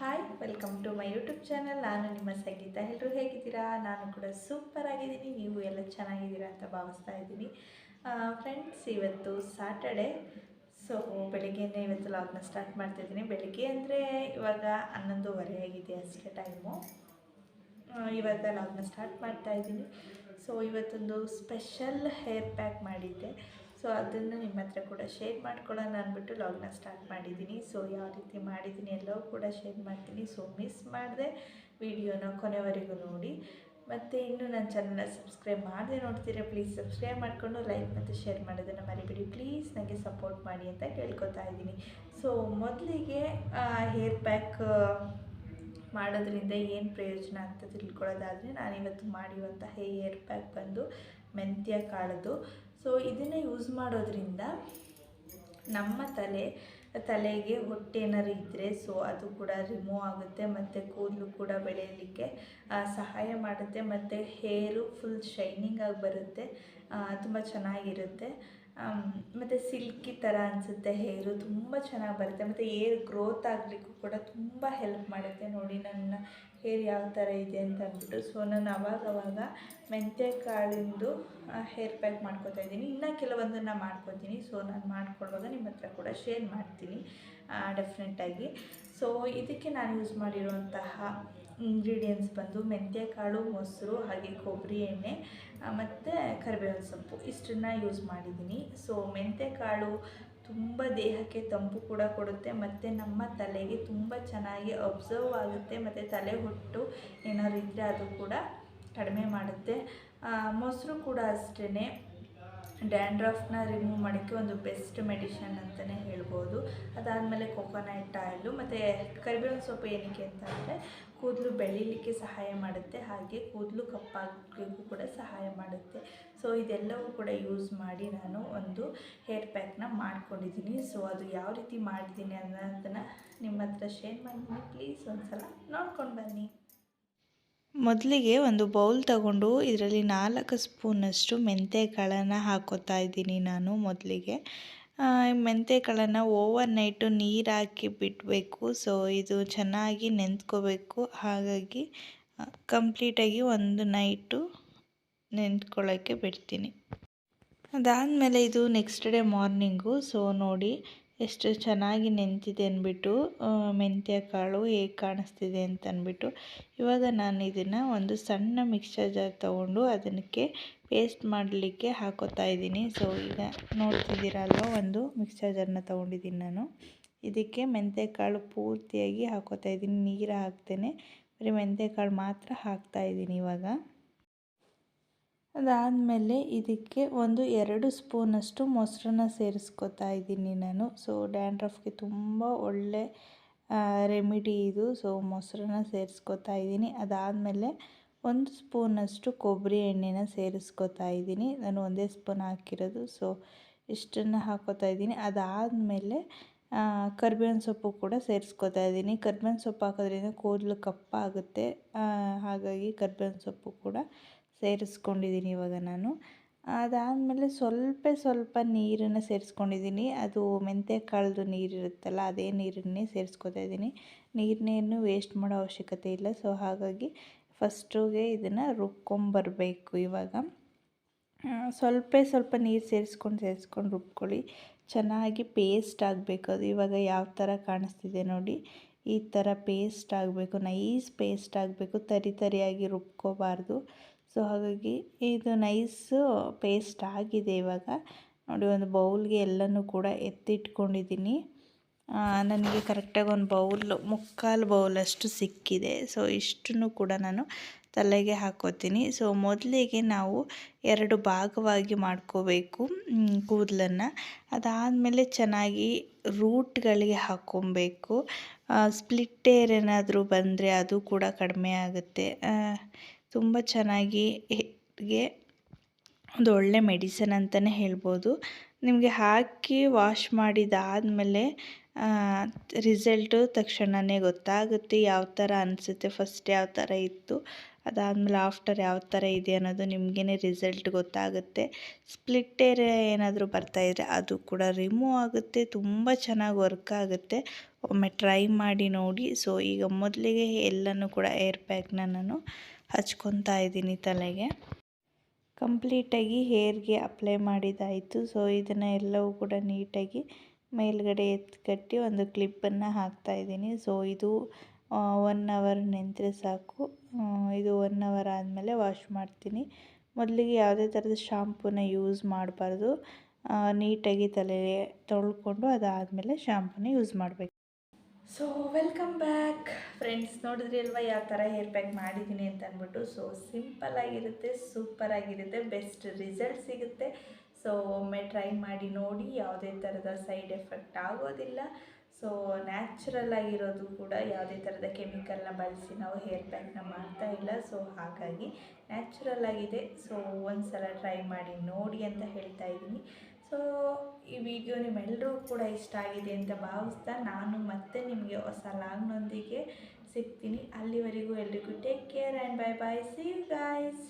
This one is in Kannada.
Hi welcome to my YouTube channel ನಾನು ನಿಮ್ಮ ಸಂಗೀತ. ಎಲ್ಲರೂ ಹೇಗಿದ್ದೀರಾ? ನಾನು ಕೂಡ ಸೂಪರ್ ಆಗಿದ್ದೀನಿ. ನೀವು ಎಲ್ಲ ಚೆನ್ನಾಗಿದ್ದೀರಾ ಅಂತ ಭಾವಿಸ್ತಾ ಇದ್ದೀನಿ. ಫ್ರೆಂಡ್ಸ್ ಇವತ್ತು ಸಾಟರ್ಡೆ ಸೊ ಬೆಳಿಗ್ಗೆನೇ ಇವತ್ತು ಲಾಗ್ನ ಸ್ಟಾರ್ಟ್ ಮಾಡ್ತಾಯಿದ್ದೀನಿ ಬೆಳಿಗ್ಗೆ ಅಂದರೆ ಇವಾಗ ಹನ್ನೊಂದುವರೆ ಆಗಿದೆ ಅಷ್ಟೇ ಟೈಮು ಇವಾಗ ಲಾಗ್ನ ಸ್ಟಾರ್ಟ್ ಮಾಡ್ತಾ ಇದ್ದೀನಿ. ಸೊ ಇವತ್ತೊಂದು ಸ್ಪೆಷಲ್ ಹೇರ್ ಪ್ಯಾಕ್ ಮಾಡಿದ್ದೆ. ಸೊ ಅದನ್ನು ನಿಮ್ಮ ಹತ್ರ ಕೂಡ ಶೇರ್ ಮಾಡ್ಕೊಳ್ಳೋಣ ಅಂದ್ಬಿಟ್ಟು ಲಾಗ್ನ ಸ್ಟಾರ್ಟ್ ಮಾಡಿದ್ದೀನಿ. ಸೊ ಯಾವ ರೀತಿ ಮಾಡಿದ್ದೀನಿ ಎಲ್ಲವೂ ಕೂಡ ಶೇರ್ ಮಾಡ್ತೀನಿ. ಸೊ ಮಿಸ್ ಮಾಡಿದೆ ವಿಡಿಯೋನ ಕೊನೆವರೆಗೂ ನೋಡಿ. ಮತ್ತು ಇನ್ನೂ ನನ್ನ ಚಾನಲ್ನ ಸಬ್ಸ್ಕ್ರೈಬ್ ಮಾಡದೆ ನೋಡ್ತೀರಾ ಪ್ಲೀಸ್ ಸಬ್ಸ್ಕ್ರೈಬ್ ಮಾಡಿಕೊಂಡು ಲೈಕ್ ಮತ್ತು ಶೇರ್ ಮಾಡೋದನ್ನು ಮರಿಬಿಡಿ. ಪ್ಲೀಸ್ ನನಗೆ ಸಪೋರ್ಟ್ ಮಾಡಿ ಅಂತ ಕೇಳ್ಕೊತಾ ಇದ್ದೀನಿ. ಸೊ ಮೊದಲಿಗೆ ಹೇರ್ ಪ್ಯಾಕ್ ಮಾಡೋದ್ರಿಂದ ಏನು ಪ್ರಯೋಜನ ಅಂತ ತಿಳ್ಕೊಳ್ಳೋದಾದರೆ ನಾನಿವತ್ತು ಮಾಡಿರುವಂತಹ ಹೇರ್ ಪ್ಯಾಕ್ ಬಂದು ಮೆಂತ್ಯ ಕಾಳದು ಸೊ ಇದನ್ನು ಯೂಸ್ ಮಾಡೋದ್ರಿಂದ ನಮ್ಮ ತಲೆ ತಲೆಗೆ ಹೊಟ್ಟೆ ಏನಾದ್ರು ಇದ್ದರೆ ಸೊ ಅದು ಕೂಡ ರಿಮೂವ್ ಆಗುತ್ತೆ ಮತ್ತು ಕೂದಲು ಕೂಡ ಬೆಳೆಯಲಿಕ್ಕೆ ಸಹಾಯ ಮಾಡುತ್ತೆ ಮತ್ತು ಹೇರು ಫುಲ್ ಶೈನಿಂಗ್ ಆಗಿ ಬರುತ್ತೆ ತುಂಬ ಚೆನ್ನಾಗಿರುತ್ತೆ. ಮತ್ತು ಸಿಲ್ಕಿ ಥರ ಅನಿಸುತ್ತೆ ಹೇರು ತುಂಬ ಚೆನ್ನಾಗಿ ಬರುತ್ತೆ ಮತ್ತು ಏರ್ ಗ್ರೋತ್ ಆಗಲಿಕ್ಕೂ ಕೂಡ ತುಂಬ ಹೆಲ್ಪ್ ಮಾಡುತ್ತೆ ನೋಡಿ ನನ್ನ ಹೇರ್ ಯಾವ ಥರ ಇದೆ ಅಂತ ಅಂದ್ಬಿಟ್ಟು. ಸೊ ನಾನು ಅವಾಗವಾಗ ಮೆಂತ್ಯ ಕಾಳಿಂದು ಹೇರ್ ಪ್ಯಾಕ್ ಮಾಡ್ಕೋತಾ ಇದ್ದೀನಿ. ಇನ್ನೂ ಕೆಲವೊಂದನ್ನು ಮಾಡ್ಕೋತೀನಿ. ಸೊ ನಾನು ಮಾಡ್ಕೊಳ್ಳುವಾಗ ನಿಮ್ಮ ಹತ್ರ ಕೂಡ ಶೇರ್ ಮಾಡ್ತೀನಿ. ಡೆಫಿನೆಟಾಗಿ ಸೊ ಇದಕ್ಕೆ ನಾನು ಯೂಸ್ ಮಾಡಿರುವಂತಹ ಇಂಗ್ರೀಡಿಯೆಂಟ್ಸ್ ಬಂದು ಮೆಂತ್ಯ ಕಾಳು ಮೊಸರು, ಹಾಗೆ ಕೊಬ್ಬರಿ ಎಣ್ಣೆ ಮತ್ತು ಕರಿಬೇವಿನ ಸೊಪ್ಪು ಇಷ್ಟನ್ನ ಯೂಸ್ ಮಾಡಿದ್ದೀನಿ. ಸೊ ಮೆಂತ್ಯ ಕಾಳು ತುಂಬ ದೇಹಕ್ಕೆ ತಂಪು ಕೂಡ ಕೊಡುತ್ತೆ, ಮತ್ತು ನಮ್ಮ ತಲೆಗೆ ತುಂಬ ಚೆನ್ನಾಗಿ ಅಬ್ಸರ್ವ್ ಆಗುತ್ತೆ, ಮತ್ತು ತಲೆ ಹೊಟ್ಟು ಏನಾದ್ರು ಇದ್ದರೆ ಅದು ಕೂಡ ಕಡಿಮೆ ಮಾಡುತ್ತೆ. ಮೊಸರು ಕೂಡ ಅಷ್ಟೇ ಡ್ಯಾಂಡ್ರಫ್ನ ರಿಮೂವ್ ಮಾಡೋಕ್ಕೆ ಒಂದು ಬೆಸ್ಟ್ ಮೆಡಿಷನ್ ಅಂತಲೇ ಹೇಳ್ಬೋದು. ಅದಾದಮೇಲೆ ಕೊಕೊನಟ್ ಆಯಿಲು ಮತ್ತು ಕರಿಬೇವಿನ ಸೊಪ್ಪು ಏನಕ್ಕೆ ಅಂತಂದರೆ ಕೂದಲು ಬೆಳೀಲಿಕ್ಕೆ ಸಹಾಯ ಮಾಡುತ್ತೆ, ಹಾಗೆ ಕೂದಲು ಕಪ್ಪಾಗಲಿಕ್ಕೂ ಕೂಡ ಸಹಾಯ ಮಾಡುತ್ತೆ. ಸೊ ಇದೆಲ್ಲವೂ ಕೂಡ ಯೂಸ್ ಮಾಡಿ ನಾನು ಒಂದು ಹೇರ್ ಪ್ಯಾಕ್ನ ಮಾಡ್ಕೊಂಡಿದ್ದೀನಿ. ಸೊ ಅದು ಯಾವ ರೀತಿ ಮಾಡಿದ್ದೀನಿ ಅನ್ನೋದನ್ನು ನಿಮ್ಮ ಹತ್ರ ಶೇರ್ ಮಾಡ್ತೀನಿ ಪ್ಲೀಸ್ ಒಂದು ಸಲ ನೋಡ್ಕೊಂಡು ಬನ್ನಿ. ಮೊದಲಿಗೆ ಒಂದು ಬೌಲ್ ತಗೊಂಡು ಇದರಲ್ಲಿ ನಾಲ್ಕು ಸ್ಪೂನಷ್ಟು ಮೆಂತ್ಯಕಾಳನ್ನು ಹಾಕೋತಾ ಇದ್ದೀನಿ ನಾನು ಮೊದಲಿಗೆ. ಮೆಂತ್ಯಕಾಳನ್ನು ಓವರ್ ನೈಟು ನೀರು ಹಾಕಿ ಬಿಡಬೇಕು ಸೊ, ಇದು ಚೆನ್ನಾಗಿ ನೆಂದ್ಕೋಬೇಕು. ಹಾಗಾಗಿ ಕಂಪ್ಲೀಟಾಗಿ ಒಂದು ನೈಟು ನೆಂದ್ಕೊಳ್ಳೋಕ್ಕೆ ಬಿಡ್ತೀನಿ. ಅದಾದಮೇಲೆ ಇದು ನೆಕ್ಸ್ಟ್ ಡೇ ಮಾರ್ನಿಂಗು. ಸೊ, ನೋಡಿ ಎಷ್ಟು ಚೆನ್ನಾಗಿ ನೆಂತಿದೆ ಅಂದ್ಬಿಟ್ಟು ಮೆಂತ್ಯ ಕಾಳು ಹೇಗೆ ಕಾಣಿಸ್ತಿದೆ ಅಂತ ಅಂದ್ಬಿಟ್ಟು, ಇವಾಗ ನಾನು ಇದನ್ನು ಒಂದು ಸಣ್ಣ ಮಿಕ್ಸರ್ ಜಾರ್ ತೊಗೊಂಡು ಅದಕ್ಕೆ ಪೇಸ್ಟ್ ಮಾಡಲಿಕ್ಕೆ ಹಾಕೋತಾ ಇದ್ದೀನಿ. ಸೊ ಈಗ ನೋಡ್ತಿದ್ದೀರಲ್ವ, ಒಂದು ಮಿಕ್ಸರ್ ಜಾರ್ನ ತೊಗೊಂಡಿದ್ದೀನಿ ನಾನು. ಇದಕ್ಕೆ ಮೆಂತ್ಯಕಾಳು ಪೂರ್ತಿಯಾಗಿ ಹಾಕೋತಾ ಇದ್ದೀನಿ. ನೀರು ಹಾಕ್ತೇನೆ. ಬರೀ ಮೆಂತ್ಯಕಾಳು ಮಾತ್ರ ಹಾಕ್ತಾ ಇದ್ದೀನಿ ಇವಾಗ. ಅದಾದಮೇಲೆ ಇದಕ್ಕೆ ಒಂದು ಎರಡು ಸ್ಪೂನಷ್ಟು ಮೊಸರನ್ನ ಸೇರಿಸ್ಕೊತಾ ಇದ್ದೀನಿ ನಾನು. ಸೊ ಡ್ಯಾಂಡ್ರಫ್ಗೆ ತುಂಬ ಒಳ್ಳೆ ರೆಮಿಡಿ ಇದು. ಸೊ ಮೊಸರನ್ನ ಸೇರಿಸ್ಕೊತಾ ಇದ್ದೀನಿ. ಅದಾದಮೇಲೆ ಒಂದು ಸ್ಪೂನಷ್ಟು ಕೊಬ್ಬರಿ ಎಣ್ಣೆನ ಸೇರಿಸ್ಕೊತಾ ಇದ್ದೀನಿ. ನಾನು ಒಂದೇ ಸ್ಪೂನ್ ಹಾಕಿರೋದು. ಸೊ ಇಷ್ಟನ್ನು ಹಾಕೋತಾ ಇದ್ದೀನಿ. ಅದಾದಮೇಲೆ ಕರ್ಬೇವಿನ ಸೊಪ್ಪು ಕೂಡ ಸೇರಿಸ್ಕೊತಾ ಇದ್ದೀನಿ. ಕರ್ಬೇವಿನ ಸೊಪ್ಪು ಹಾಕೋದ್ರಿಂದ ಕೂದಲು ಕಪ್ಪಾಗುತ್ತೆ. ಹಾಗಾಗಿ ಕರ್ಬೇವಿನ ಸೊಪ್ಪು ಕೂಡ ಸೇರಿಸ್ಕೊಂಡಿದ್ದೀನಿ ಇವಾಗ ನಾನು. ಅದಾದಮೇಲೆ ಸ್ವಲ್ಪ ಸ್ವಲ್ಪ ನೀರನ್ನು ಸೇರಿಸ್ಕೊಂಡಿದ್ದೀನಿ. ಅದು ಮೆಂತ್ಯ ಕಾಳ್ದು ನೀರಿರುತ್ತಲ್ಲ, ಅದೇ ನೀರನ್ನೇ ಸೇರಿಸ್ಕೊತಾ ಇದ್ದೀನಿ. ನೀರನ್ನೇನು ವೇಸ್ಟ್ ಮಾಡೋ ಅವಶ್ಯಕತೆ ಇಲ್ಲ. ಸೊ ಹಾಗಾಗಿ ಫಸ್ಟುಗೆ ಇದನ್ನು ರುಬ್ಕೊಂಬರಬೇಕು ಇವಾಗ. ಸ್ವಲ್ಪ ಸ್ವಲ್ಪ ನೀರು ಸೇರಿಸ್ಕೊಂಡು ಸೇರಿಸ್ಕೊಂಡು ರುಬ್ಕೊಳ್ಳಿ. ಚೆನ್ನಾಗಿ ಪೇಸ್ಟ್ ಆಗಬೇಕು. ಅದು ಇವಾಗ ಯಾವ ಥರ ಕಾಣಿಸ್ತಿದೆ ನೋಡಿ. ಈ ಥರ ಪೇಸ್ಟ್ ಆಗಬೇಕು. ನೈಸ್ ಪೇಸ್ಟ್ ಆಗಬೇಕು. ತರಿ ತರಿಯಾಗಿ ರುಬ್ಕೋಬಾರ್ದು. ಸೊ ಹಾಗಾಗಿ ಇದು ನೈಸು ಪೇಸ್ಟ್ ಆಗಿದೆ ಇವಾಗ. ನೋಡಿ, ಒಂದು ಬೌಲ್ಗೆ ಎಲ್ಲನೂ ಕೂಡ ಎತ್ತಿಟ್ಕೊಂಡಿದ್ದೀನಿ. ನನಗೆ ಕರೆಕ್ಟಾಗಿ ಒಂದು ಬೌಲ್, ಮುಕ್ಕಾಲು ಬೌಲಷ್ಟು ಸಿಕ್ಕಿದೆ. ಸೊ ಇಷ್ಟನ್ನು ಕೂಡ ನಾನು ತಲೆಗೆ ಹಾಕೋತೀನಿ. ಸೊ ಮೊದಲಿಗೆ ನಾವು ಎರಡು ಭಾಗವಾಗಿ ಮಾಡ್ಕೋಬೇಕು ಕೂದಲನ್ನು. ಅದಾದಮೇಲೆ ಚೆನ್ನಾಗಿ ರೂಟ್ಗಳಿಗೆ ಹಾಕ್ಕೊಬೇಕು ಸ್ಪ್ಲಿಟ್ ಏರ್ ಏನಾದರೂ ಬಂದರೆ ಅದು ಕೂಡ ಕಡಿಮೆ ಆಗುತ್ತೆ. ತುಂಬ ಚೆನ್ನಾಗಿ ಒಂದು ಒಳ್ಳೆ ಮೆಡಿಸನ್ ಅಂತಲೇ ಹೇಳ್ಬೋದು. ನಿಮಗೆ ಹಾಕಿ ವಾಶ್ ಮಾಡಿದಾದಮೇಲೆ ರಿಸಲ್ಟು ತಕ್ಷಣವೇ ಗೊತ್ತಾಗುತ್ತೆ ಯಾವ ಥರ ಅನಿಸುತ್ತೆ, ಫಸ್ಟ್ ಯಾವ ಥರ ಇತ್ತು. ಅದಾದಮೇಲೆ ಆಫ್ಟರ್ ಯಾವ ಥರ ಇದೆ ಅನ್ನೋದು ನಿಮಗೇ ರಿಸಲ್ಟ್ ಗೊತ್ತಾಗುತ್ತೆ. ಸ್ಪ್ಲಿಟ್ ಏರಿಯಾ ಏನಾದರೂ ಬರ್ತಾಯಿದ್ರೆ ಅದು ಕೂಡ ರಿಮೂವ್ ಆಗುತ್ತೆ, ತುಂಬ ಚೆನ್ನಾಗಿ ವರ್ಕ್ ಆಗುತ್ತೆ. ಒಮ್ಮೆ ಟ್ರೈ ಮಾಡಿ ನೋಡಿ. ಸೊ ಈಗ ಮೊದಲಿಗೆ ಎಲ್ಲನೂ ಕೂಡ ಏರ್ ಪ್ಯಾಕ್ನ ನಾನು ಹಚ್ಕೊತಾ ಇದ್ದೀನಿ ತಲೆಗೆ. ಕಂಪ್ಲೀಟಾಗಿ ಹೇರ್ಗೆ ಅಪ್ಲೈ ಮಾಡಿದಾಯಿತು. ಸೊ ಇದನ್ನು ಎಲ್ಲವೂ ಕೂಡ ನೀಟಾಗಿ ಮೇಲ್ಗಡೆ ಎತ್ಕಟ್ಟಿ ಒಂದು ಕ್ಲಿಪ್ಪನ್ನು ಹಾಕ್ತಾ ಇದ್ದೀನಿ. ಸೊ ಇದು ಒನ್ ಅವರ್ ನಿಂತರೆ ಸಾಕು. ಇದು ಒನ್ ಅವರ್ ಆದಮೇಲೆ ವಾಶ್ ಮಾಡ್ತೀನಿ. ಮೊದಲಿಗೆ ಯಾವುದೇ ಥರದ ಶಾಂಪೂನ ಯೂಸ್ ಮಾಡಬಾರ್ದು. ನೀಟಾಗಿ ತಲೆ ತೊಳ್ಕೊಂಡು ಅದಾದಮೇಲೆ ಶಾಂಪೂನ ಯೂಸ್ ಮಾಡಬೇಕು. ಸೊ ವೆಲ್ಕಮ್ ಬ್ಯಾಕ್ ಫ್ರೆಂಡ್ಸ್ ನೋಡಿದ್ರಿ ಅಲ್ವಾ ಯಾವ ಥರ ಹೇರ್ ಪ್ಯಾಕ್ ಮಾಡಿದ್ದೀನಿ ಅಂತ ಅಂದ್ಬಿಟ್ಟು? ಸೊ ಸಿಂಪಲ್ ಆಗಿರುತ್ತೆ ಸೂಪರ್ ಆಗಿರುತ್ತೆ ಬೆಸ್ಟ್ ರಿಸಲ್ಟ್ ಸಿಗುತ್ತೆ. ಸೊ ಒಮ್ಮೆ ಟ್ರೈ ಮಾಡಿ ನೋಡಿ, ಯಾವುದೇ ಥರದ ಸೈಡ್ ಎಫೆಕ್ಟ್ ಆಗೋದಿಲ್ಲ. ಸೊ ನ್ಯಾಚುರಲ್ ಆಗಿರೋದು ಕೂಡ ಯಾವುದೇ ಥರದ ಕೆಮಿಕಲ್ನ ಬಳಸಿ ನಾವು ಹೇರ್ ಪ್ಯಾಕ್ನ ಮಾಡ್ತಾ ಇಲ್ಲ. ಸೊ ಹಾಗಾಗಿ ನ್ಯಾಚುರಲ್ ಆಗಿದೆ. ಸೊ ಒಂದು ಸಲ ಟ್ರೈ ಮಾಡಿ ನೋಡಿ ಅಂತ ಹೇಳ್ತಾ ಇದ್ದೀನಿ. ಸೊ ಈ ವಿಡಿಯೋ ನಿಮ್ಮೆಲ್ಲರೂ ಕೂಡ ಇಷ್ಟ ಆಗಿದೆ ಅಂತ ಭಾವಿಸ್ತಾ ನಾನು ಮತ್ತೆ ನಿಮಗೆ ಹೊಸ ಲಾಂಗ್ನೊಂದಿಗೆ ಸಿಗ್ತೀನಿ. ಅಲ್ಲಿವರೆಗೂ ಎಲ್ರಿಗೂ take care and bye bye see guys